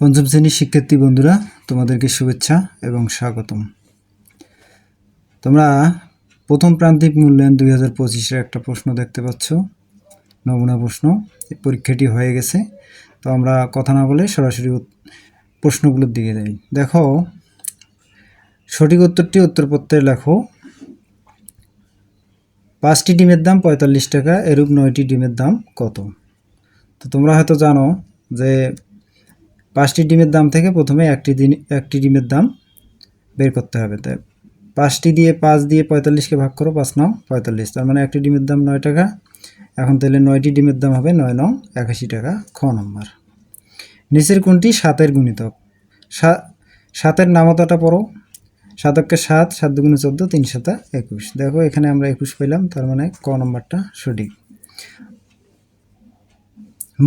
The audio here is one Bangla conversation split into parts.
পঞ্চম শ্রেণির শিক্ষার্থী বন্ধুরা, তোমাদেরকে শুভেচ্ছা এবং স্বাগতম। তোমরা প্রথম প্রান্তিক মূল্যায়ন দুই হাজার পঁচিশের একটা প্রশ্ন দেখতে পাচ্ছ। নমুনা প্রশ্ন পরীক্ষাটি হয়ে গেছে। তো আমরা কথা না বলে সরাসরি প্রশ্নগুলোর দিকে যাই। দেখো, সঠিক উত্তরটি উত্তরপত্রে লেখো। পাঁচটি ডিমের দাম পঁয়তাল্লিশ টাকা, এরূপ নয়টি ডিমের দাম কত? তো তোমরা হয়তো জানো যে পাঁচটি ডিমের দাম থেকে প্রথমে একটি দিন, একটি ডিমের দাম বের করতে হবে। তাই পাঁচটি দিয়ে পাঁচ দিয়ে পঁয়তাল্লিশকে ভাগ করো, পাঁচ নং পঁয়তাল্লিশ। তার মানে একটি ডিমের দাম নয় টাকা। এখন তাহলে নয়টি ডিমের দাম হবে নয় নং একাশি টাকা, খ নম্বর। নিচের কোনটি? সাতের গুণিতক। সাতের নামতাটা পড়ো। সাতককে সাত সাত দুগুণে চোদ্দ, তিন সাতা একুশ। দেখো এখানে আমরা একুশ পেলাম, তার মানে ক নম্বরটা সঠিক।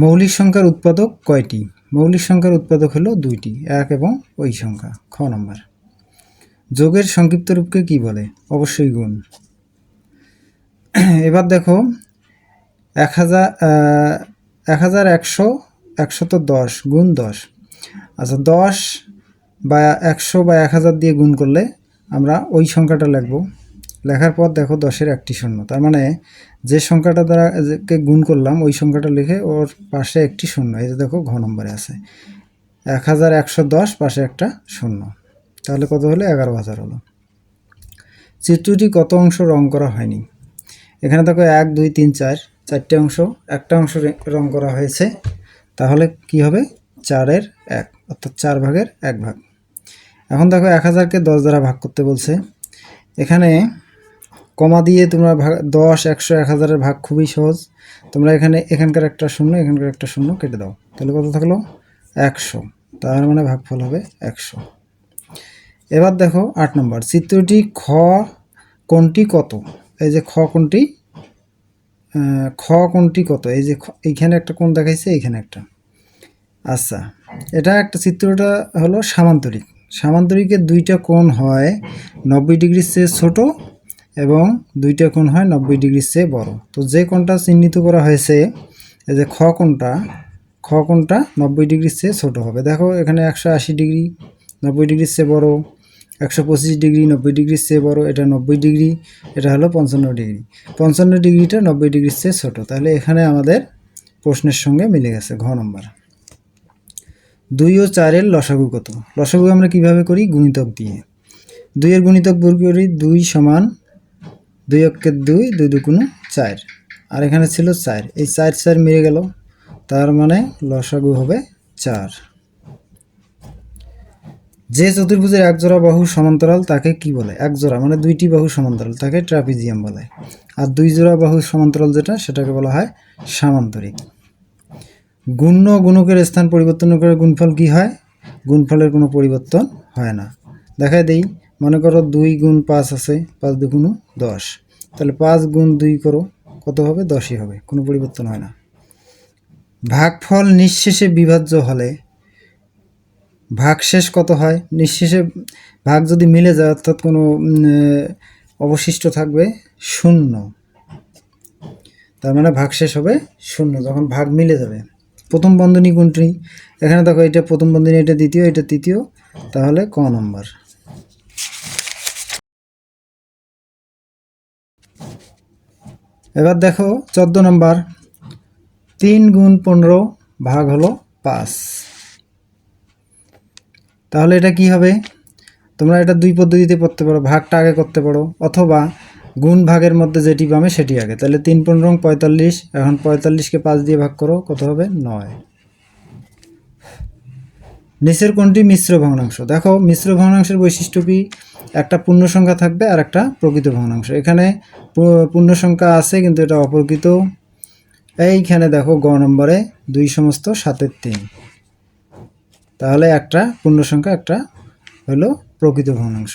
মৌলিক সংখ্যার উৎপাদক কয়টি? মৌলিক সংখ্যার উৎপাদক হলো দুইটি, এক এবং ওই সংখ্যা, খ নম্বর। যোগের সংক্ষিপ্ত রূপকে কি বলে? অবশ্যই গুণ। এবার দেখো, এক হাজার এক হাজার একশো, একশত দশ, গুণ দশ। আচ্ছা দশ বা একশো বা এক হাজার দিয়ে গুণ করলে আমরা ওই সংখ্যাটা লিখব। লেখার পর দেখো দশের একটি শূন্য। তার মানে যে সংখ্যাটা দ্বারা কে গুণ করলাম, ওই সংখ্যাটা লিখে ওর পাশে একটি শূন্য। যে দেখো ঘ নম্বরে আছে। এক হাজার একশো দশ, পাশে একটা শূন্য। তাহলে কত হলো? এগারো হাজার হলো। চিত্রটি কত অংশ রং করা হয়নি? এখানে দেখো এক, দুই, তিন, চার, চারটে অংশ। একটা অংশ রং করা হয়েছে। তাহলে কি হবে? চারের এক, অর্থাৎ চার ভাগের এক ভাগ। এখন দেখো এক হাজারকে দশ দ্বারা ভাগ করতে বলছে। এখানে কমা দিয়ে তোমরা ভাগ, দশ, একশো, এক হাজারের ভাগ খুবই সহজ। তোমরা এখানে, এখানকার একটা শূন্য, এখানকার একটা শূন্য কেটে দাও। তাহলে কত থাকল? একশো। তার মানে ভাগফল হবে একশো। এবার দেখো আট নম্বর। চিত্রটি খ কোনটি কত? এই যে খ কোনটি খ কোনটি কত? এই যে এইখানে একটা কোণ দেখাইছে, এইখানে একটা। আচ্ছা এটা একটা চিত্রটা হলো সামান্তরিক। সামান্তরিকের দুইটা কোণ হয়। নব্বই ডিগ্রির চেয়ে ছোট এবং দুইটা কোণ হয় নব্বই ডিগ্রির চেয়ে বড়। তো যে কোণটা চিহ্নিত করা হয়েছে, এই যে খ কোণটা খ কোণটা নব্বই ডিগ্রির চেয়ে ছোট হবে। দেখো এখানে একশো আশি ডিগ্রি, নব্বই ডিগ্রির চেয়ে বড়, একশো পঁচিশ ডিগ্রি, নব্বই ডিগ্রির চেয়ে বড়, এটা নব্বই ডিগ্রি, এটা হলো পঞ্চান্ন ডিগ্রি। পঞ্চান্ন ডিগ্রিটা নব্বই ডিগ্রির চেয়ে ছোট। তাহলে এখানে আমাদের প্রশ্নের সঙ্গে মিলে গেছে ঘ নম্বর। দুই ও চারের লসাগু কত? লসাগু আমরা কীভাবে করি? গুণিতক দিয়ে। দুইয়ের গুণিতক বের করি দুই সমান দুই অক্ষের দুই দুই দুগুণ চার। আর এখানে ছিল চার। এই চার চার মিলে গেল। তার মানে লসাগু হবে চার। যে চতুর্ভুজের এক জোড়া বাহু সমান্তরাল, তাকে কি বলে? এক জোড়া মানে দুইটি বাহু সমান্তরাল, তাকে ট্রাপিজিয়াম বলে। আর দুই জোড়া বাহু সমান্তরাল যেটা, সেটাকে বলা হয় সামান্তরিক। গুণ্য গুণকের স্থান পরিবর্তন করে গুণফল কি হয়? গুণফলের কোনো পরিবর্তন হয় না। দেখাই দেই মনে করো দুই গুণ পাঁচ আছে, পাঁচ দুগুণ দশ। তাহলে পাঁচ গুণ দুই করো, কত হবে? দশই হবে, কোনো পরিবর্তন হয় না। ভাগফল নিঃশেষে বিভাজ্য হলে ভাগশেষ কত হয়? নিঃশেষে ভাগ যদি মিলে যায়, অর্থাৎ কোনো অবশিষ্ট থাকবে শূন্য। তার মানে ভাগশেষ হবে শূন্য, যখন ভাগ মিলে যাবে। প্রথম বন্ধনী কোনটি? এখানে দেখো এটা প্রথম বন্ধনী, এটা দ্বিতীয়, এটা তৃতীয়, তাহলে ক নম্বর? এবার দেখো চোদ্দ নম্বর, তিন গুণ পনেরো ভাগ হলো পাঁচ। তাহলে এটা কি হবে? তোমরা এটা দুই পদ্ধতিতে করতে পারো, ভাগটা আগে করতে পারো, অথবা গুণ ভাগের মধ্যে যেটি পাবে সেটি আগে। তাহলে তিন পনেরো পঁয়তাল্লিশ, এখন পঁয়তাল্লিশকে পাঁচ দিয়ে ভাগ করো, কত হবে? নয়। নিচের কোনটি? মিশ্র ভগ্নাংশ। দেখো, মিশ্র ভগ্নাংশের বৈশিষ্ট্য কি? একটা পূর্ণ সংখ্যা থাকবে আর একটা প্রকৃত ভগ্নাংশ। এখানে পূর্ণ সংখ্যা আছে, কিন্তু এটা অপ্রকৃত। এইখানে দেখো গ নম্বরে দুই সমস্ত সাতের তিন। তাহলে একটা পূর্ণ সংখ্যা, একটা হলো প্রকৃত ভগ্নাংশ।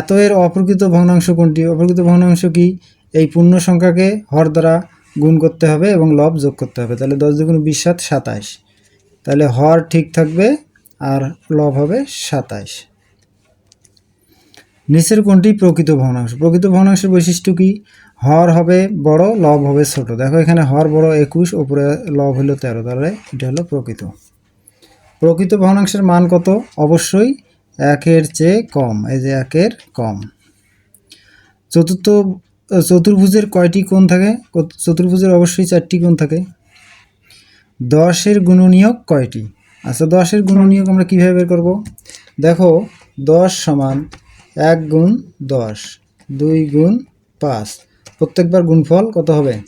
এত এর অপ্রকৃত ভগ্নাংশ কোনটি? অপ্রকৃত ভগ্নাংশ কি? এই পূর্ণ সংখ্যাকে হর দ্বারা গুণ করতে হবে এবং লব যোগ করতে হবে। তাহলে দশ দুগুণ বিশ সাত, সাতাইশ। তাহলে হর ঠিক থাকবে আর লব হবে সাতাইশ। নিচের কোনটি প্রকৃত ভগ্নাংশ। প্রকৃত ভগ্নাংশের বৈশিষ্ট্য কি? হর হবে বড়, লব হবে ছোট। দেখো এখানে হর বড় একুশ উপরে লব হলো তেরো। তাহলে এটা হলো প্রকৃত। প্রকৃত ভগ্নাংশের মান কত? অবশ্যই একের চেয়ে কম। এই যে একের কম। চতুর্থ, চতুর্ভুজের কয়টি কোণ থাকে? চতুর্ভুজের অবশ্যই চারটি কোণ থাকে। দশের গুণনীয়ক কয়টি? আচ্ছা দশের গুণনীয়ক আমরা কীভাবে বের করব? দেখো, দশ সমান এক গুণ দশ, দুই গুণ পাঁচ। প্রত্যেকবার গুণফল কত হবে?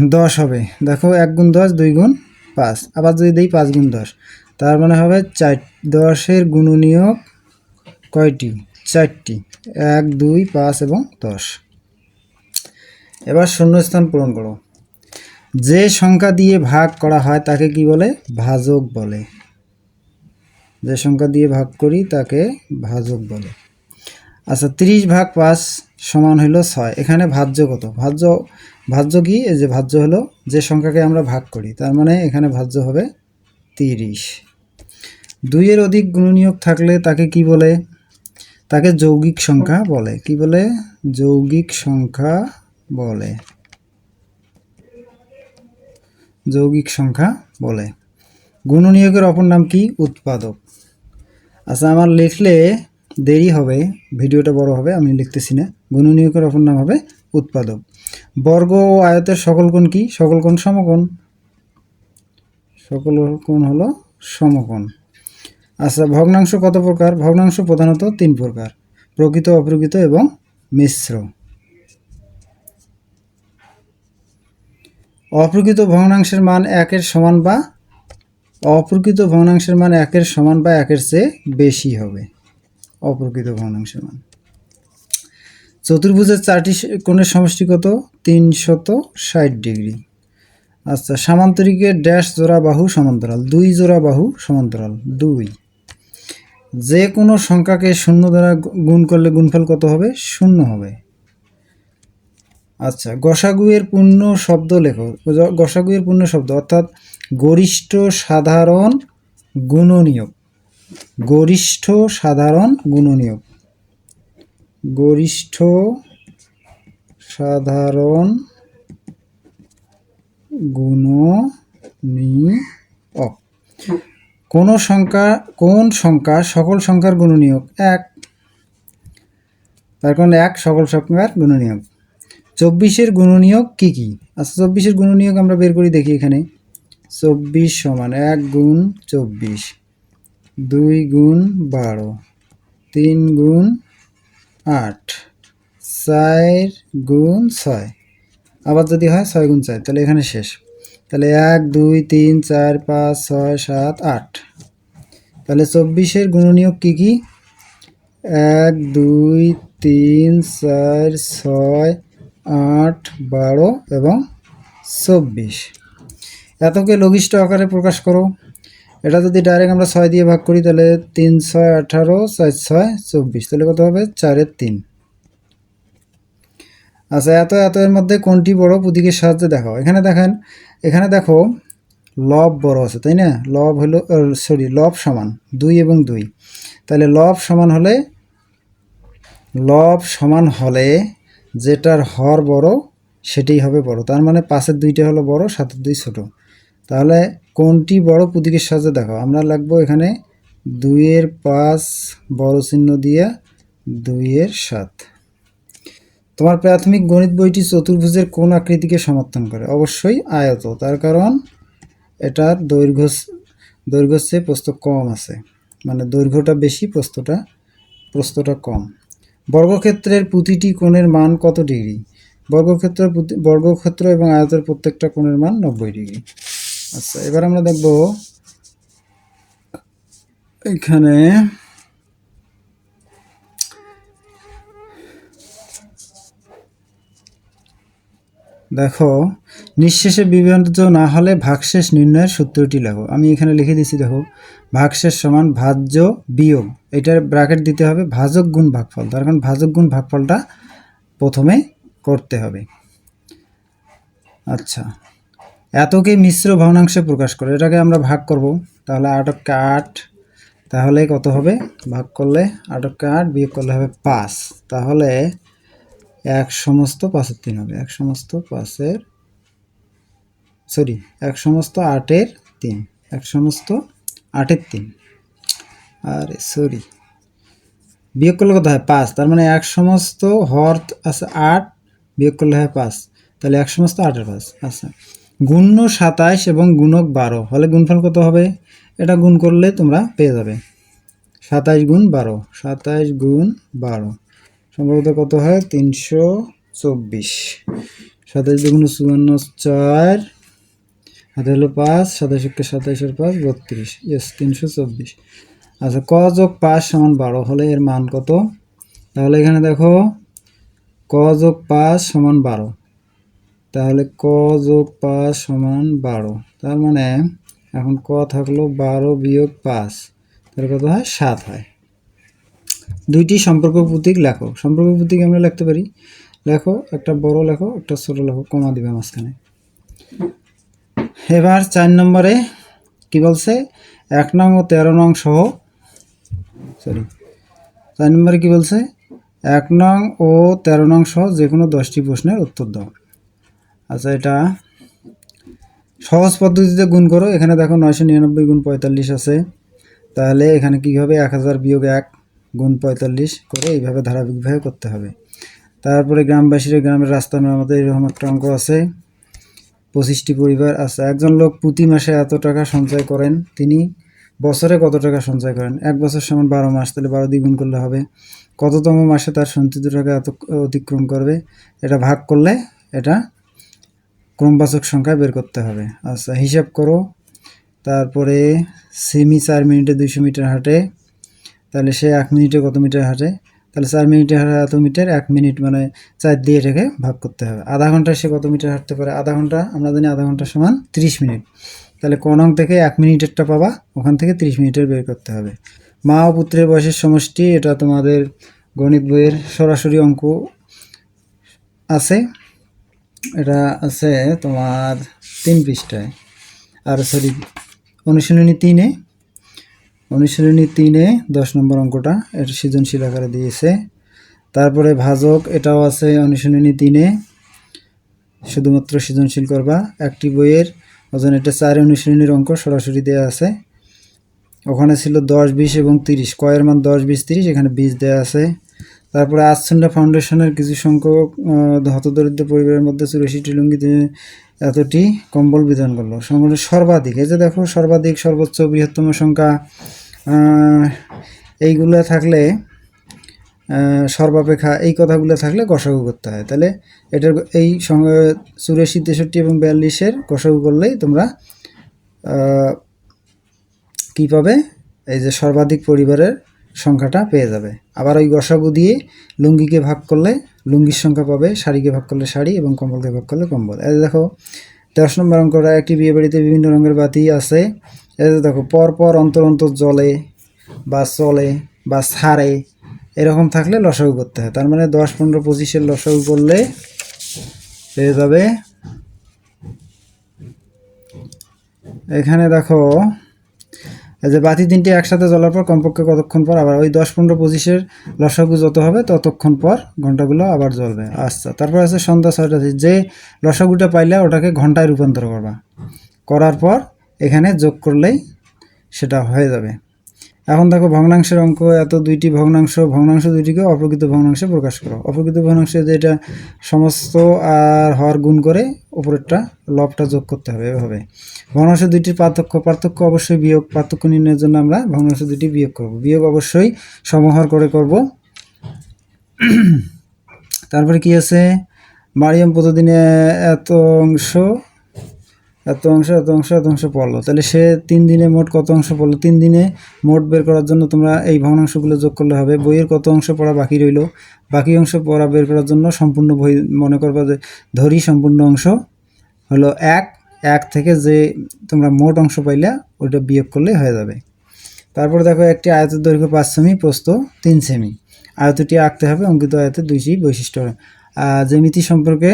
দশ হবে। দেখো, এক গুণ দশ, দুই গুণ পাঁচ। আবার যদি দিই পাঁচ গুণ দশ, তার মানে হবে চার, দশের গুণনীয়ক কয়টি? চারটি। এক, দুই, পাঁচ এবং দশ। এবার শূন্যস্থান পূরণ করো। যে সংখ্যা দিয়ে ভাগ করা হয়, তাকে কি বলে? ভাজক বলে। যে সংখ্যা দিয়ে ভাগ করি, তাকে ভাজক বলে। আচ্ছা তিরিশ ভাগ পাঁচ সমান হলো ছয়। এখানে ভাজ্য কত? ভাজ্য ভাজ্য কি? এই যে ভাজ্য হলো যে সংখ্যাকে আমরা ভাগ করি, তার মানে এখানে ভাজ্য হবে তিরিশ। দুইয়ের অধিক গুণনীয়ক থাকলে তাকে কি বলে? তাকে যৌগিক সংখ্যা বলে। কি বলে? যৌগিক সংখ্যা বলে। যৌগিক সংখ্যা বলে। গুণনীয়কের অপর নাম কি? উৎপাদক। আচ্ছা আমার লিখলে দেরি হবে, ভিডিওটা বড় হবে, আমি লিখতেছি না। গুণনীয়কের অপর নাম হবে উৎপাদক। বর্গ ও আয়তের সকল কোণ কি? সকল কোণ সমকোণ। সকল কোণ হলো সমকোণ। আচ্ছা ভগ্নাংশ কত প্রকার? ভগ্নাংশ প্রধানত তিন প্রকার, প্রকৃত, অপ্রকৃত এবং মিশ্র। অপ্রকৃত ভগ্নাংশের মান একের সমান বা অপ্রকৃত ভগ্নাংশের মান একের সমান বা একের চেয়ে বেশি হবে। অপ্রকৃত ভগ্নাংশের মান। চতুর্ভুজের চারটি কোণের সমষ্টি কত? তিনশত ষাট ডিগ্রি। আচ্ছা সামান্তরিকের ড্যাশ জোড়া বাহু সমান্তরাল। দুই জোড়া বাহু সমান্তরাল। দুই। যে কোনো সংখ্যাকে শূন্য দ্বারা গুণ করলে গুণফল কত হবে? শূন্য হবে। আচ্ছা গসাগুয়ের পূর্ণ শব্দ লেখো। গসাগুয়ের পূর্ণ শব্দ, অর্থাৎ গরিষ্ঠ সাধারণ গুণনীয়ক। গরিষ্ঠ সাধারণ গুণনীয়ক। গরিষ্ঠ সাধারণ গুণনীয়ক। কোন সংখ্যা কোন সংখ্যা সকল সংখ্যার গুণনীয়ক? এক। তার কারণ এক সকল সংখ্যার গুণনীয়ক। চব্বিশের গুণনীয়ক কি কি? আচ্ছা চব্বিশের গুণনীয়ক আমরা বের করি দেখি এখানে। চব্বিশ সমান এক গুণ চব্বিশ। দুই গুণ বারো। তিন গুণ আট। চার গুণ ছয়। আবার যদি হয় ছয় গুণ চার, তাহলে এখানে শেষ। তাহলে এক, দুই, তিন, চার, পাঁচ, ছয়, সাত, আট। তাহলে চব্বিশের গুণনীয়ক কী কী? এক, দুই, তিন, চার, ছয়, আট, বারো এবং চব্বিশ। এতকে লঘিষ্ঠ আকারে প্রকাশ করো। এটা যদি ডাইরেক্ট আমরা ছয় দিয়ে ভাগ করি, তাহলে তিন, ছয়, আঠারো, চার, ছয়, চব্বিশ। তাহলে কত হবে? চারের তিন। আচ্ছা এত এত এর মধ্যে কোনটি বড়? প্রতীকের সাহায্যে দেখাও। এখানে দেখেন, এখানে দেখো, লব বড় আছে, তাই না? লব হলো সরি লব সমান, দুই এবং দুই। তাহলে লব সমান হলে, লব সমান হলে যেটার হর বড়, সেটাই হবে বড়। তার মানে পাশের দুইটা হলো বড়, সাতের দুই ছোট। তাহলে কোনটি বড় প্রতীকের সাহায্যে দেখো। আমরা লাগবো এখানে দুইয়ের পাঁচ বড় চিহ্ন দিয়ে দুইয়ের সাত। তোমার প্রাথমিক গণিত বইটি চতুর্ভুজের কোন আকৃতিকে সমর্থন করে? অবশ্যই আয়ত। তার কারণ এটার দৈর্ঘ্য দৈর্ঘ্যের চেয়ে প্রস্থ কম আছে। মানে দৈর্ঘ্যটা বেশি প্রস্তটা প্রস্তটা কম। বর্গক্ষেত্রের প্রতিটি কোণের মান কত ডিগ্রি? বর্গক্ষেত্রের প্রতি- বর্গক্ষেত্র এবং আয়তের প্রত্যেকটা কোণের মান নব্বই ডিগ্রি। আচ্ছা এবার আমরা দেখব এখানে দেখো, নিঃশেষে বিভাজ্য না হলে ভাগশেষ নির্ণয়ের সূত্রটি লেখো। আমি এখানে লিখে দিচ্ছি দেখো, ভাগশেষ সমান ভাজ্য বিয়োগ। এটার ব্র্যাকেট দিতে হবে ভাজক গুণ ভাগফল। তার কারণ ভাজক গুণ ভাগফলটা প্রথমে করতে হবে। আচ্ছা এতকে মিশ্র ভগ্নাংশে প্রকাশ করে, এটাকে আমরা ভাগ করব। তাহলে আটককে আট, তাহলে কত হবে? ভাগ করলে আটককে আট বিয়োগ করলে হবে পাঁচ। তাহলে এক সমস্ত পাঁচের তিন হবে। এক সমস্ত পাঁচের, সরি, এক সমস্ত আটের তিন। এক সমস্ত আটের তিন। আর, সরি। বিয়োগ করলে কত হয়? পাঁচ। তার মানে এক সমস্ত হর আছে আট, বিয়োগ করলে হয় পাঁচ। তাহলে এক সমস্ত আটের পাঁচ। আচ্ছা। গুণ্য সাতাইশ এবং গুণক বারো। হলে গুণফল কত হবে? এটা গুণ করলে তোমরা পেয়ে যাবে। সাতাইশ গুণ বারো। সাতাইশ গুণ বারো। সম্ভবত কত হয়? তিনশো চব্বিশ। সাতাইশ দুগুণ চুয়ান্ন চার। হাতে হলো পাঁচ। সাতাইশ একে সাতাইশের পাঁচ, বত্রিশ। ইয়েস তিনশো চব্বিশ। আচ্ছা ক যোগ পাঁচ সমান বারো? হলে এর মান কত? তাহলে এখানে দেখো, ক যোগ পাঁচ সমান বারো। তাহলে ক যোগ পাঁচ সমান বারো। তার মানে এখন ক থাকল বারো বিয়োগ পাঁচ, তাহলে কত হয়? সাত হয়। দুইটি সম্পর্ক প্রতীক লেখো। সম্পর্ক প্রতীক আমরা লিখতে পারি। লেখো, একটা বড় লেখো, একটা ছোট লেখো, কমা দিবে মাঝখানে। এবার চার নম্বরে কি বলছে? এক নং ও তেরো নং সহ সরি চার নম্বরে কি বলছে? এক নং ও তেরো নং সহ যে কোনো দশটি প্রশ্নের উত্তর দাও। আচ্ছা এটা সহজ পদ্ধতিতে গুণ করো। এখানে দেখো নয়শো নিরানব্বই গুণ পঁয়তাল্লিশ আছে। তাহলে এখানে কী হবে এক হাজার বিয়োগ এক গুণ পঁয়তাল্লিশ করে এইভাবে ধারাবাহিকভাবে করতে হবে। তারপরে গ্রামবাসীরা গ্রামের রাস্তা মেরামতের এরকম একটা অঙ্ক আছে। পঁচিশটি পরিবার। আছে একজন লোক প্রতি মাসে এত টাকা সঞ্চয় করেন, তিনি বছরে কত টাকা সঞ্চয় করেন? এক বছর সমান বারো মাস, তাহলে বারো দ্বিগুণ করলে হবে। কততম মাসে তার সঞ্চিত টাকা এত অতিক্রম করবে? এটা ভাগ করলে এটা ক্রমবাচক সংখ্যা বের করতে হবে। আচ্ছা হিসাব করো। তারপরে সেমি চার মিনিটে দুইশো মিটার হাঁটে, তাহলে সে এক মিনিটে কত মিটার হাঁটে? তাহলে চার মিনিটে হাঁটা এত মিটার, এক মিনিট মানে চার দিয়ে এটাকে ভাগ করতে হবে। আধা ঘন্টায় সে কত মিটার হাঁটতে পারে? আধা ঘণ্টা, আমরা জানি আধা ঘণ্টা সমান ত্রিশ মিনিট। তাহলে কোন থেকে এক মিনিটেরটা পাবা, ওখান থেকে ত্রিশ মিনিটের বের করতে হবে। মা ও পুত্রের বয়সের সমষ্টি, এটা তোমাদের গণিত বইয়ের সরাসরি অঙ্ক আছে। এটা আছে তোমার তিন পৃষ্ঠায়। আর সরি অনুশীলনী তিনে অনুশীলনী তিনে দশ নম্বর অঙ্কটা, এটা সৃজনশীল আকারে দিয়েছে। তারপরে ভাজক, এটাও আছে অনুশীলনী তিনে, শুধুমাত্র সৃজনশীল করবা। একটি বইয়ের ওজন, এটা চার অনুশীলনীর অঙ্ক, সরাসরি দেওয়া আছে। ওখানে ছিল দশ, বিশ এবং তিরিশ, কয়ের মান দশ, বিশ, তিরিশ, এখানে বিশ দেওয়া আছে। তারপরে আশ্চন্ডা ফাউন্ডেশনের কিছু সংখ্যক হতদরিদ্র পরিবারের মধ্যে চুরাশিটি লুঙ্গিতে এতটি কম্বল বিতরণ করল। সংগঠনের সর্বাধিক। এই যে দেখো, সর্বাধিক, সর্বোচ্চ, বৃহত্তম সংখ্যা এইগুলো থাকলে সর্বাপেক্ষা এই কথাগুলো থাকলে গসাগু করতে হয়। তাহলে এটার এই সঙ্গে- চুরাশি, তেষট্টি এবং বিয়াল্লিশের গসাগু করলেই তোমরা কি পাবে? এই যে সর্বাধিক পরিবারের সংখ্যাটা পেয়ে যাবে। আবার ওই গসাগু দিয়ে লুঙ্গিকে ভাগ করলে লুঙ্গির সংখ্যা পাবে, শাড়িকে ভাগ করলে শাড়ি এবং কম্বলকে ভাগ করলে কম্বল। এই দেখো, দশ নম্বর অঙ্কটা, একটি বিয়ে বাড়িতে বিভিন্ন রঙের বাতি আছে। যে দেখো পর পর অন্তর অন্তর জলে বা চলে বা ছাড়ে এরকম থাকলে লসাগু করতে হয়। তার মানে দশ পনেরো পঁচিশের লসাগু করলে পেয়ে যাবে। এখানে দেখো যে বাতি তিনটি একসাথে জ্বলার পর কমপক্ষে কতক্ষণ পর আবার ওই দশ পনেরো পঁচিশের লসাগু যত হবে ততক্ষণ পর ঘন্টাগুলো আবার জ্বলবে। আচ্ছা তারপর আছে সন্ধ্যা ছয়টা যে লসাগুটা পাইলে ওটাকে ঘন্টায় রূপান্তর করবা। করার পর এখানে যোগ করলেই সেটা হয়ে যাবে। এখন দেখো ভগ্নাংশের অঙ্ক, এত দুইটি ভগ্নাংশ ভগ্নাংশ দুইটিকে অপ্রকৃত ভগ্নাংশে প্রকাশ করো। অপ্রকৃত ভগ্নাংশে যেটা সমস্ত আর হর গুণ করে উপরেরটা লবটা যোগ করতে হবে এভাবে। ভগ্নাংশ দুইটির পার্থক্য পার্থক্য অবশ্যই বিয়োগ, পার্থক্য নির্ণয়ের জন্য আমরা ভগ্নাংশ দুইটি বিয়োগ করব। বিয়োগ অবশ্যই সমহর করে করব। তারপরে কি আছে? মারিয়াম প্রতিদিনে এত অংশ এত অংশ এত অংশ এত অংশ পড়ল। তাহলে সে তিন দিনে মোট কত অংশ পড়ল? তিন দিনে মোট বের করার জন্য তোমরা এই ভগ্নাংশগুলো যোগ করলে হবে। বইয়ের কত অংশ পড়া বাকি রইল? বাকি অংশ পড়া বের করার জন্য সম্পূর্ণ বই মনে করবা যে ধরি সম্পূর্ণ অংশ হলো এক। এক থেকে যে তোমরা মোট অংশ পাইলে, ওইটা বিয়োগ করলে হয়ে যাবে। তারপর দেখো, একটি আয়তের দৈর্ঘ্য পাঁচ সেমি প্রস্ত তিন সেমি। আয়তটি আঁকতে হবে, অঙ্কিত আয়তের দুইটি বৈশিষ্ট্য। জ্যামিতি সম্পর্কে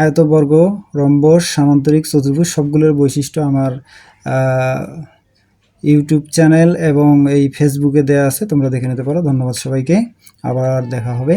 আয়তবর্গ, রম্বস, সামান্তরিক, চতুর্ভুজ সবগুলোর বৈশিষ্ট্য আমার ইউটিউব চ্যানেল এবং এই ফেসবুকে দেয়া আছে, তোমরা দেখে নিতে পারো। ধন্যবাদ সবাইকে। আবার দেখা হবে।